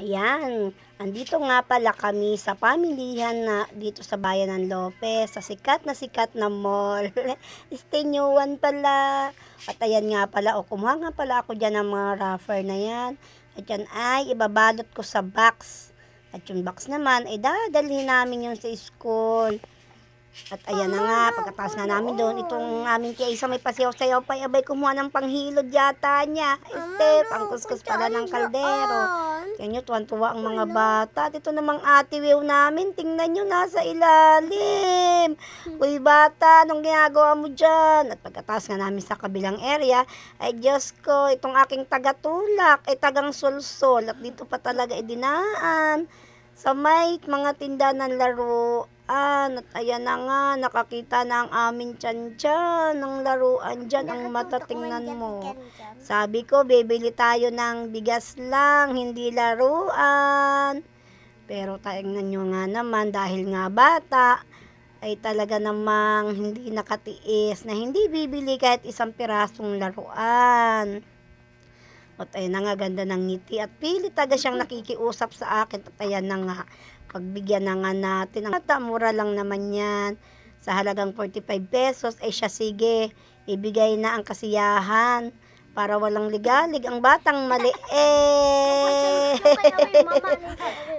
Ayan, andito nga pala kami sa pamilihan na dito sa bayan ng Lopez, sa sikat na sikat na mall. Estenyuan pala. At ayan nga pala, o kumuha nga pala ako dyan ng mga rougher na yan. At yan ay ibabalot ko sa box. At yung box naman ay dadalhin namin yung sa school. At ayan na nga, pagkatapos nga namin doon, itong aming kiyasa may pasayaw-sayaw pa, abay kumuha ng panghilod yata niya. Step, ang kuskus pala ng kaldero. Kaya nyo, tuwan-tuwa ang mga bata. At ito namang ate Will namin, tingnan nyo, nasa ilalim. Uy, bata, anong ginagawa mo dyan? At pagkatapos nga namin sa kabilang area, ay Diyos ko, itong aking tagatulak, ay tagang sulsol. At dito pa talaga idinaan sa may mga tinda ng laruan. At ayan na nga, nakakita na ang aming tiyan dyan, ng laruan dyan, ang mata tingnan mo. Sabi ko, bibili tayo ng bigas lang, hindi laruan. Pero tingnan nyo nga naman, dahil nga bata, ay talaga namang hindi nakatiis na hindi bibili kahit isang pirasong laruan. At ayun na nga, ganda ng ngiti. At pilit taga siyang nakikiusap sa akin. At ayan na nga, pagbigyan na nga natin. Mata, mura lang naman yan. Sa halagang 45 pesos, ay siya sige, ibigay na ang kasiyahan. Para walang ligalig ang batang maliit.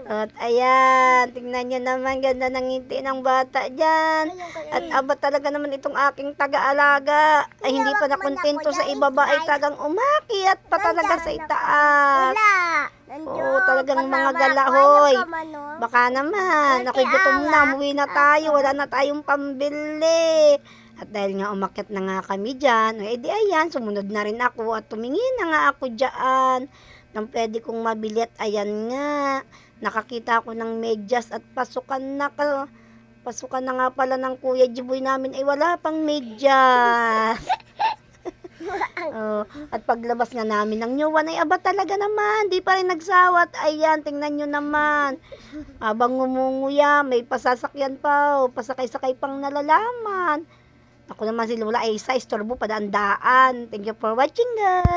At ayan, tingnan nyo naman, ganda ng ngiti ng bata dyan. At aba talaga naman itong aking taga-alaga. Ay hindi pa nakontento sa ibaba ay tagang umakyat pa talaga sa itaas. Oo, talagang mga galahoy. Baka naman, ako'y gutom na, umuwi na tayo, wala na tayong pambili. At dahil nga umakyat na nga kami dyan, eh di ayan, sumunod na rin ako at tumingin na nga ako dyan nang pwede kong mabili at ayan nga, nakakita ako ng medyas at pasukan na ka, pasukan na nga pala ng kuya Jiboy namin ay wala pang medyas. oh, at paglabas nga namin ng nyuwan ay aba talaga naman, di pa rin nagsawat. Ayan, tingnan nyo naman. Habang ngumunguya, may pasasakyan pa, oh, pasakay-sakay pang nalalaman. Ako naman si Lola ay sa istorbo padaan-daan. Thank you for watching guys.